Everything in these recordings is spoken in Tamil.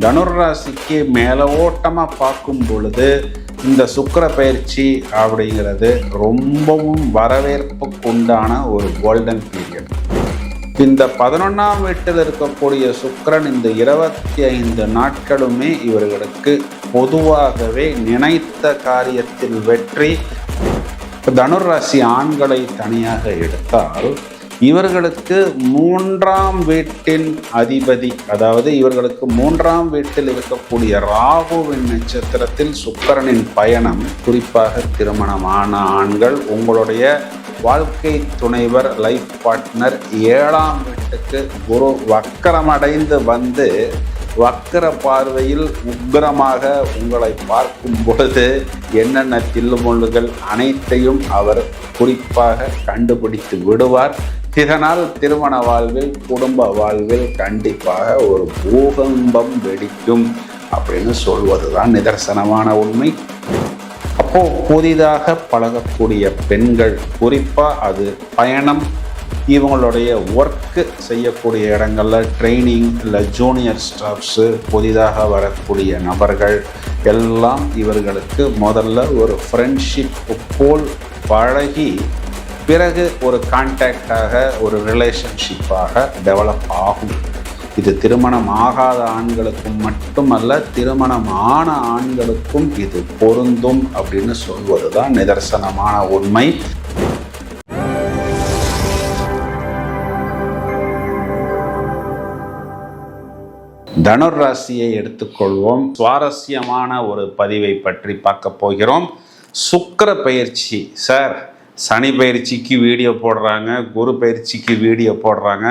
தனுராசிக்கு மேலோட்டமாக பார்க்கும் பொழுது இந்த சுக்கர பயிற்சி அப்படிங்கிறது ரொம்பவும் வரவேற்புக்குண்டான ஒரு கோல்டன் பீரியட் இந்த பதினொன்றாம் வீட்டில் இருக்கக்கூடிய சுக்கரன் இந்த இருபத்தி ஐந்து நாட்களுமே இவர்களுக்கு பொதுவாகவே நினைத்த காரியத்தில் வெற்றி தனுராசி ஆண்களை தனியாக எடுத்தால் இவர்களுக்கு மூன்றாம் வீட்டின் அதிபதி அதாவது இவர்களுக்கு மூன்றாம் வீட்டில் இருக்கக்கூடிய ராகுவின் நட்சத்திரத்தில் சுக்கரனின் பயணம் குறிப்பாக திருமணமான ஆண்கள் உங்களுடைய வாழ்க்கை துணைவர் லைஃப் பார்ட்னர் ஏழாம் வீட்டுக்கு குரு வக்கரமடைந்து வந்து வக்கர பார்வையில் உக்கிரமாக உங்களை பார்க்கும் பொழுது என்னென்ன தில்லுமுள்ளுகள் அனைத்தையும் அவர் குறிப்பாக கண்டுபிடித்து விடுவார். இதனால் திருமண வாழ்வில் குடும்ப வாழ்வில் கண்டிப்பாக ஒரு பூகம்பம் வெடிக்கும் அப்படின்னு சொல்வதுதான் நிதர்சனமான உண்மை. அப்போ புதிதாக பழகக்கூடிய பெண்கள் குறிப்பாக அது பயணம் இவங்களுடைய ஒர்க்கு செய்யக்கூடிய இடங்களில் ட்ரைனிங் இல்லை ஜூனியர் ஸ்டாஃப்ஸு புதிதாக வரக்கூடிய நபர்கள் எல்லாம் இவர்களுக்கு முதல்ல ஒரு ஃப்ரெண்ட்ஷிப் போல் பழகி பிறகு ஒரு கான்டாக்டாக ஒரு ரிலேஷன்ஷிப்பாக டெவலப் ஆகும். இது திருமணம் ஆகாத ஆண்களுக்கும் மட்டுமல்ல திருமணம் ஆன ஆண்களுக்கும் இது பொருந்தும் அப்படின்னு சொல்வது தான் நிதர்சனமான உண்மை. தனுர் ராசியை எடுத்துக்கொள்வோம். சுவாரஸ்யமான ஒரு பதிவை பற்றி பார்க்க போகிறோம். சுக்கர பயிற்சி சார். சனி பயிற்சிக்கு வீடியோ போடுறாங்க குரு பயிற்சிக்கு வீடியோ போடுறாங்க.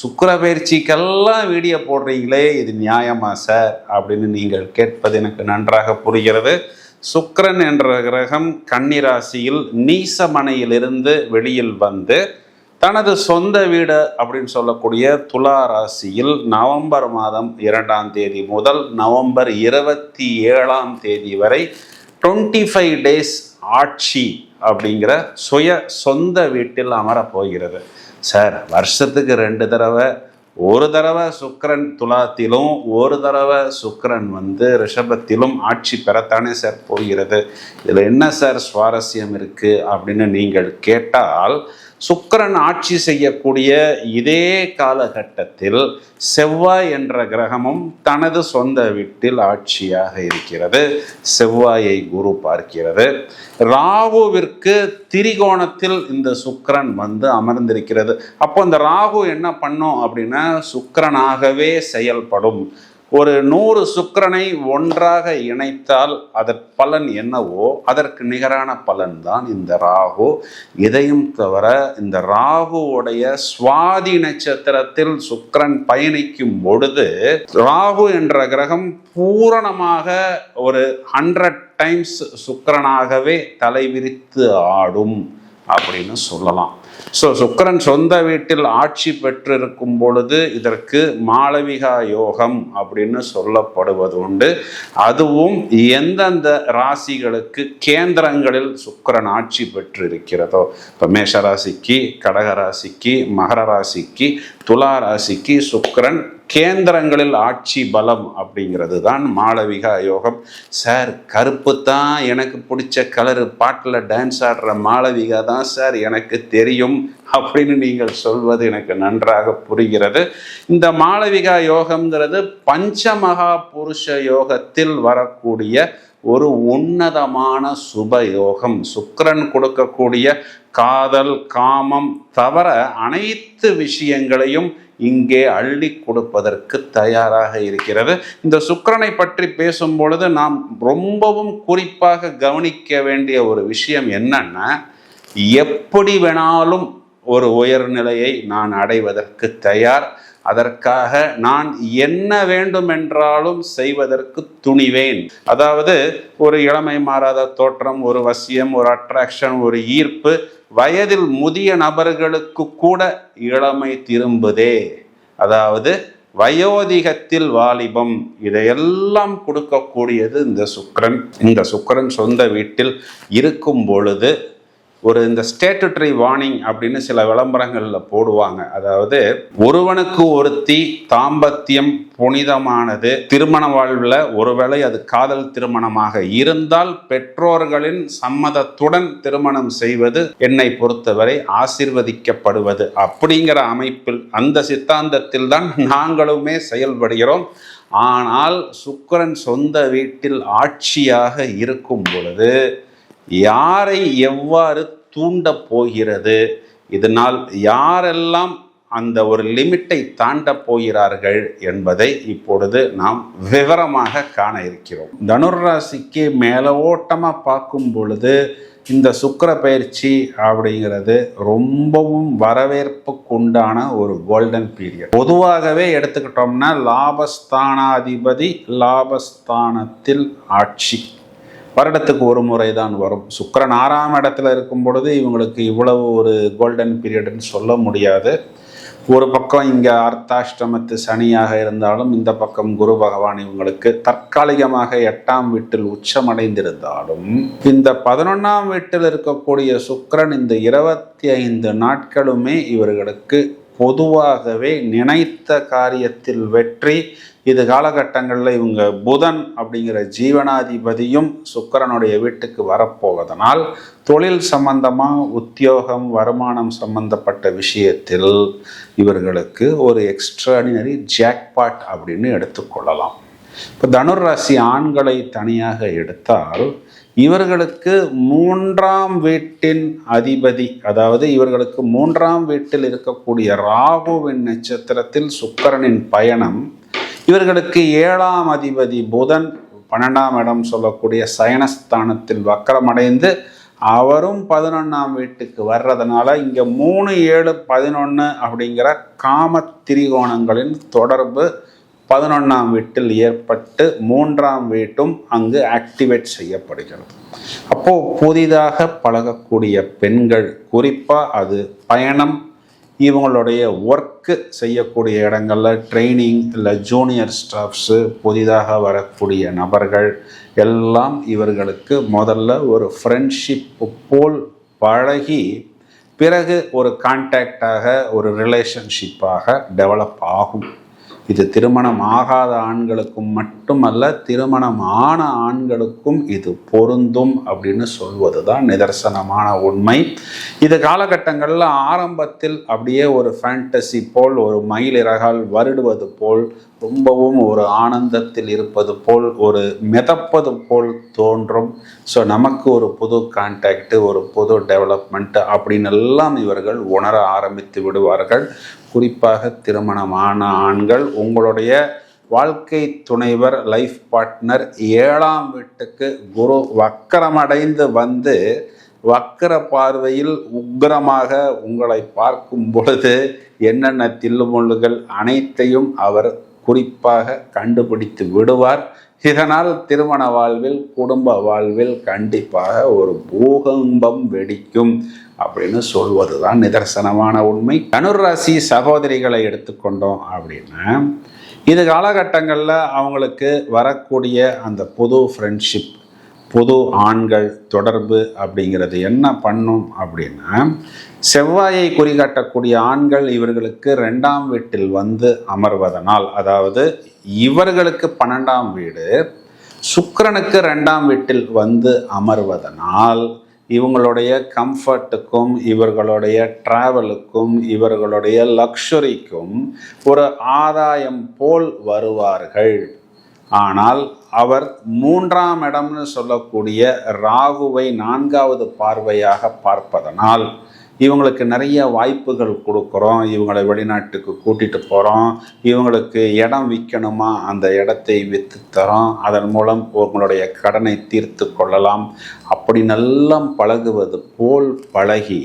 சுக்கர பயிற்சிக்கெல்லாம் வீடியோ போடுறீங்களே இது நியாயமா சார்? அப்படின்னு நீங்கள் கேட்பது எனக்கு நன்றாக புரிகிறது. சுக்கரன் என்ற கிரகம் கன்னிராசியில் நீசமனையிலிருந்து வெளியில் வந்து தனது சொந்த வீடு அப்படின்னு சொல்லக்கூடிய துலா ராசியில் நவம்பர் மாதம் இரண்டாம் தேதி முதல் நவம்பர் இருபத்தி ஏழாம் தேதி வரை டுவெண்ட்டி ஃபைவ் டேஸ் ஆட்சி அப்படிங்கிற சுய சொந்த வீட்டில் அமரப் போகிறது. சார் வருஷத்துக்கு ரெண்டு தடவை ஒரு தடவை சுக்கரன் துலாத்திலும் ஒரு தடவை சுக்கரன் வந்து ரிஷபத்திலும் ஆட்சி பெறத்தானே சார் போகிறது. இதில் என்ன சார் சுவாரஸ்யம் இருக்குது அப்படின்னு நீங்கள் கேட்டால் சுக்கிரன் ஆட்சி செய்யக்கூடிய இதே காலகட்டத்தில் செவ்வாய் என்ற கிரகமும் தனது சொந்த வீட்டில் ஆட்சியாக இருக்கிறது. செவ்வாயை குரு பார்க்கிறது. ராகுவிற்கு திரிகோணத்தில் இந்த சுக்கரன் வந்து அமர்ந்திருக்கிறது. அப்போ இந்த ராகு என்ன பண்ணும் அப்படின்னா சுக்கரனாகவே செயல்படும். ஒரு நூறு சுக்கரனை ஒன்றாக இணைத்தால் அதன் பலன் என்னவோ அதற்கு நிகரான பலன் தான் இந்த ராகு. இதையும் தவிர இந்த ராகுவுடைய சுவாதி நட்சத்திரத்தில் சுக்கரன் பயணிக்கும் பொழுது ராகு என்ற கிரகம் பூரணமாக ஒரு ஹண்ட்ரட் டைம்ஸ் சுக்கரனாகவே தலைவிரித்து ஆடும். அப்படின்னு சொல்லலாம். ஸோ சுக்கரன் சொந்த வீட்டில் ஆட்சி பெற்றிருக்கும் பொழுது இதற்கு மாளவிகா யோகம் அப்படின்னு சொல்லப்படுவது உண்டு. அதுவும் எந்தெந்த ராசிகளுக்கு கேந்திரங்களில் சுக்கரன் ஆட்சி பெற்றிருக்கிறதோ இப்போ மேஷ ராசிக்கு கடக ராசிக்கு மகர ராசிக்கு துலா ராசிக்கு சுக்கரன் கேந்திரங்களில் ஆட்சி பலம் அப்படிங்கிறது தான் மாளவிகா யோகம் சார் கருப்பு தான் எனக்கு பிடிச்ச கலரு பாட்டில் டான்ஸ் ஆடுற மாளவிகா தான் சார் எனக்கு தெரியும் அப்படின்னு நீங்கள் சொல்வது எனக்கு நன்றாக புரிகிறது. இந்த மாளவிகா யோகம்ங்கிறது பஞ்சமகா புருஷ யோகத்தில் வரக்கூடிய ஒரு உன்னதமான சுப யோகம். சுக்கரன் கொடுக்கக்கூடிய காதல் காமம் தவிர அனைத்து விஷயங்களையும் இங்கே அள்ளி கொடுப்பதற்கு தயாராக இருக்கிறது. இந்த சுக்கிரனை பற்றி பேசும் பொழுது நாம் ரொம்பவும் குறிப்பாக கவனிக்க வேண்டிய ஒரு விஷயம் என்னன்னா எப்படி வேணாலும் ஒரு உயர்நிலையை நான் அடைவதற்கு தயார். அதற்காக நான் என்ன வேண்டுமென்றாலும் செய்வதற்கு துணிவேன். அதாவது ஒரு இளமை மாறாத தோற்றம் ஒரு வசியம் ஒரு அட்ராக்ஷன் ஒரு ஈர்ப்பு வயதில் முதிய நபர்களுக்கு கூட இளமை திரும்புதே. அதாவது வயோதிகத்தில் வாலிபம் இதையெல்லாம் கொடுக்கக்கூடியது இந்த சுக்கிரன். இந்த சுக்கரன் சொந்த வீட்டில் இருக்கும் பொழுது ஒரு இந்த ஸ்டேட்டுட்டரி வார்னிங் அப்படின்னு சில விளம்பரங்களில் போடுவாங்க. அதாவது ஒருவனுக்கு ஒருத்தி தாம்பத்தியம் புனிதமானது திருமண வாழ்வில் ஒருவேளை அது காதல் திருமணமாக இருந்தால் பெற்றோர்களின் சம்மதத்துடன் திருமணம் செய்வது என்னை பொறுத்தவரை ஆசிர்வதிக்கப்படுவது. அப்படிங்கிற அமைப்பில் அந்த சித்தாந்தத்தில் தான் நாங்களுமே செயல்படுகிறோம். ஆனால் சுக்கரன் சொந்த வீட்டில் ஆட்சியாக இருக்கும் பொழுது யாரை எவ்வாறு தூண்டப் போகிறது? இதனால் யாரெல்லாம் அந்த ஒரு லிமிட்டை தாண்ட போகிறார்கள் என்பதை இப்பொழுது நாம் விவரமாக காண இருக்கிறோம். தனுர்ராசிக்கு மேலோட்டமாக பார்க்கும் பொழுது இந்த சுக்கர பயிற்சி அப்படிங்கிறது ரொம்பவும் வரவேற்புக்குண்டான ஒரு கோல்டன் பீரியட் பொதுவாகவே எடுத்துக்கிட்டோம்னா லாபஸ்தானாதிபதி லாபஸ்தானத்தில் ஆட்சி. வருடத்துக்கு ஒரு முறை தான் வரும். சுக்கரன் ஆறாம் இடத்துல இருக்கும் பொழுது இவங்களுக்கு இவ்வளவு ஒரு கோல்டன் பீரியட்னு சொல்ல முடியாது. ஒரு பக்கம் இங்கே அர்த்தாஷ்டமத்து சனியாக இருந்தாலும் இந்த பக்கம் குரு பகவான் இவங்களுக்கு தற்காலிகமாக எட்டாம் வீட்டில் உச்சமடைந்திருந்தாலும் இந்த பதினொன்றாம் வீட்டில் இருக்கக்கூடிய சுக்கரன் இந்த இருபத்தி ஐந்து நாட்களுமே இவர்களுக்கு பொதுவாகவே நினைத்த காரியத்தில் வெற்றி இது காலகட்டங்களில் இவங்க புதன் அப்படிங்கிற ஜீவனாதிபதியும் சுக்கிரனுடைய வீட்டுக்கு வரப்போவதனால் தொழில் சம்பந்தமாக உத்தியோகம் வருமானம் சம்பந்தப்பட்ட விஷயத்தில் இவர்களுக்கு ஒரு எக்ஸ்ட்ராடினரி ஜாக்பாட் அப்படின்னு எடுத்துக்கொள்ளலாம் இப்போ தனுர் ராசி ஆண்களை தனியாக எடுத்தால் இவர்களுக்கு மூன்றாம் வீட்டின் அதிபதி அதாவது இவர்களுக்கு மூன்றாம் வீட்டில் இருக்கக்கூடிய ராகுவின் நட்சத்திரத்தில் சுக்கரனின் பயணம் இவர்களுக்கு ஏழாம் அதிபதி புதன் பன்னெண்டாம் இடம் சொல்லக்கூடிய சயனஸ்தானத்தில் வக்கரமடைந்து அவரும் பதினொன்றாம் வீட்டுக்கு வர்றதுனால இங்கே மூணு ஏழு பதினொன்று அப்படிங்கிற காம திரிகோணங்களின் தொடர்பு பதினொன்றாம் வீட்டில் ஏற்பட்டு மூன்றாம் வீட்டும் அங்கு ஆக்டிவேட் செய்யப்படுகிறது. அப்போது புதிதாக பழகக்கூடிய பெண்கள் குறிப்பாக அது பயணம் இவங்களுடைய ஒர்க்கு செய்யக்கூடிய இடங்களில் ட்ரைனிங் இல்லை ஜூனியர் ஸ்டாஃப்ஸு புதிதாக வரக்கூடிய நபர்கள் எல்லாம் இவர்களுக்கு முதல்ல ஒரு ஃப்ரெண்ட்ஷிப் போல் பழகி பிறகு ஒரு கான்டாக்டாக ஒரு ரிலேஷன்ஷிப்பாக டெவலப் ஆகும். இது திருமணம் ஆகாத ஆண்களுக்கும் மட்டுமல்ல திருமணம் ஆன ஆண்களுக்கும் இது பொருந்தும் அப்படின்னு சொல்வது தான் நிதர்சனமான உண்மை. இது காலகட்டங்களில் ஆரம்பத்தில் அப்படியே ஒரு ஃபேண்டசி போல் ஒரு மயிலிறகால் வருடுவது போல் ரொம்பவும் ஒரு ஆனந்தத்தில் இருப்பது போல் ஒரு மிதப்பது போல் தோன்றும். ஸோ நமக்கு ஒரு புது கான்டாக்டு ஒரு புது டெவலப்மெண்ட்டு அப்படின்னு எல்லாம் இவர்கள் உணர ஆரம்பித்து விடுவார்கள். குறிப்பாக திருமணமான ஆண்கள் உங்களுடைய வாழ்க்கை துணைவர் லைஃப் பார்ட்னர் ஏழாம் வீட்டுக்கு குரு வக்கரமடைந்து வந்து வக்கர பார்வையில் உக்கிரமாக உங்களை பார்க்கும் பொழுது என்னென்ன தில்லுமுள்ளுகள் அனைத்தையும் அவர் குறிப்பாக கண்டுபிடித்து விடுவார். இதனால் திருமண வாழ்வில் குடும்ப வாழ்வில் கண்டிப்பாக ஒரு பூகம்பம் வெடிக்கும் அப்படின்னு சொல்வது தான் நிதர்சனமான உண்மை. தனுராசி சகோதரிகளை எடுத்துக்கொண்டோம் அப்படின்னா இது காலகட்டங்களில் அவங்களுக்கு வரக்கூடிய அந்த புது ஃப்ரெண்ட்ஷிப் புது ஆண்கள் தொடர்பு அப்படிங்கிறது என்ன பண்ணும் அப்படின்னா செவ்வாயை குறிகாட்டக்கூடிய ஆண்கள் இவர்களுக்கு ரெண்டாம் வீட்டில் வந்து அமர்வதனால் அதாவது இவர்களுக்கு பன்னெண்டாம் வீடு சுக்கரனுக்கு ரெண்டாம் வீட்டில் வந்து அமர்வதனால் இவங்களுடைய கம்ஃபர்ட்டுக்கும் இவர்களுடைய ட்ராவலுக்கும் இவர்களுடைய லக்ஷரிக்கும் ஒரு ஆதாயம் போல் வருவார்கள். ஆனால் அவர் மூன்றாம் இடம்னு சொல்லக்கூடிய ராகுவை நான்காவது பார்வையாக பார்ப்பதனால் இவங்களுக்கு நிறைய வாய்ப்புகள் கொடுக்குறோம். இவங்களை வெளிநாட்டுக்கு கூட்டிகிட்டு போகிறோம் இவங்களுக்கு இடம் விற்கணுமா? அந்த இடத்தை விற்று தரோம். அதன் மூலம் உங்களுடைய கடனை தீர்த்து கொள்ளலாம். அப்படி நல்லா பழகுவது போல் பழகி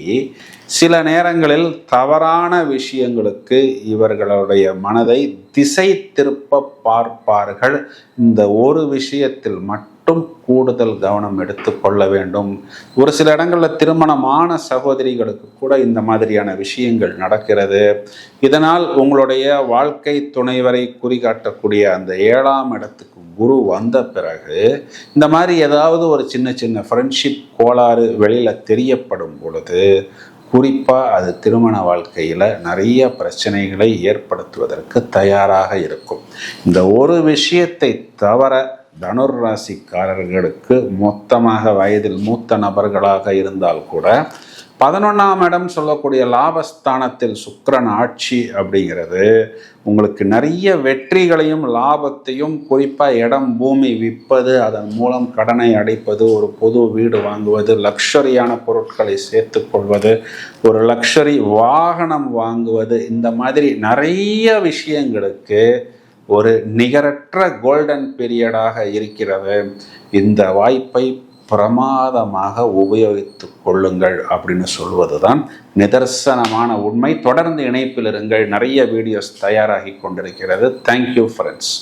சில நேரங்களில் தவறான விஷயங்களுக்கு இவர்களுடைய மனதை திசை திருப்ப பார்ப்பார்கள். இந்த ஒரு விஷயத்தில் மட்டும் மட்டும் கூடுதல் கவனம் எடுத்துக்கொள்ள வேண்டும். ஒரு சில இடங்களில் திருமணமான சகோதரிகளுக்கு கூட இந்த மாதிரியான விஷயங்கள் நடக்கிறது. இதனால் உங்களுடைய வாழ்க்கை துணைவரை குறிகாட்டக்கூடிய அந்த ஏழாம் இடத்துக்கு குரு வந்த பிறகு இந்த மாதிரி ஏதாவது ஒரு சின்ன சின்ன ஃப்ரெண்ட்ஷிப் கோளாறு வெளியில் தெரியப்படும் பொழுது குறிப்பாக அது திருமண வாழ்க்கையில் நிறைய பிரச்சனைகளை ஏற்படுத்துவதற்கு தயாராக இருக்கும். இந்த ஒரு விஷயத்தை தவிர தனுர் ராசிக்காரர்களுக்கு மொத்தமாக வயதில் மூத்த நபர்களாக இருந்தால் கூட பதினொன்றாம் இடம் சொல்லக்கூடிய லாபஸ்தானத்தில் சுக்கரன் ஆட்சி அப்படிங்கிறது உங்களுக்கு நிறைய வெற்றிகளையும் லாபத்தையும் குறிப்பாக இடம் பூமி விற்பது அதன் மூலம் கடனை அடைப்பது ஒரு பொது வீடு வாங்குவது லக்ஷரியான பொருட்களை சேர்த்து கொள்வது ஒரு லக்ஷரி வாகனம் வாங்குவது இந்த மாதிரி நிறைய விஷயங்களுக்கு ஒரு நிகரற்ற கோல்டன் பீரியடாக இருக்கிறது. இந்த வாய்ப்பை பிரமாதமாக உபயோகித்து கொள்ளுங்கள் அப்படின்னு சொல்வது தான் நிதர்சனமான உண்மை. தொடர்ந்து இணைப்பில் இருங்கள். நிறைய வீடியோஸ் தயாராகி கொண்டிருக்கிறது. Thank you friends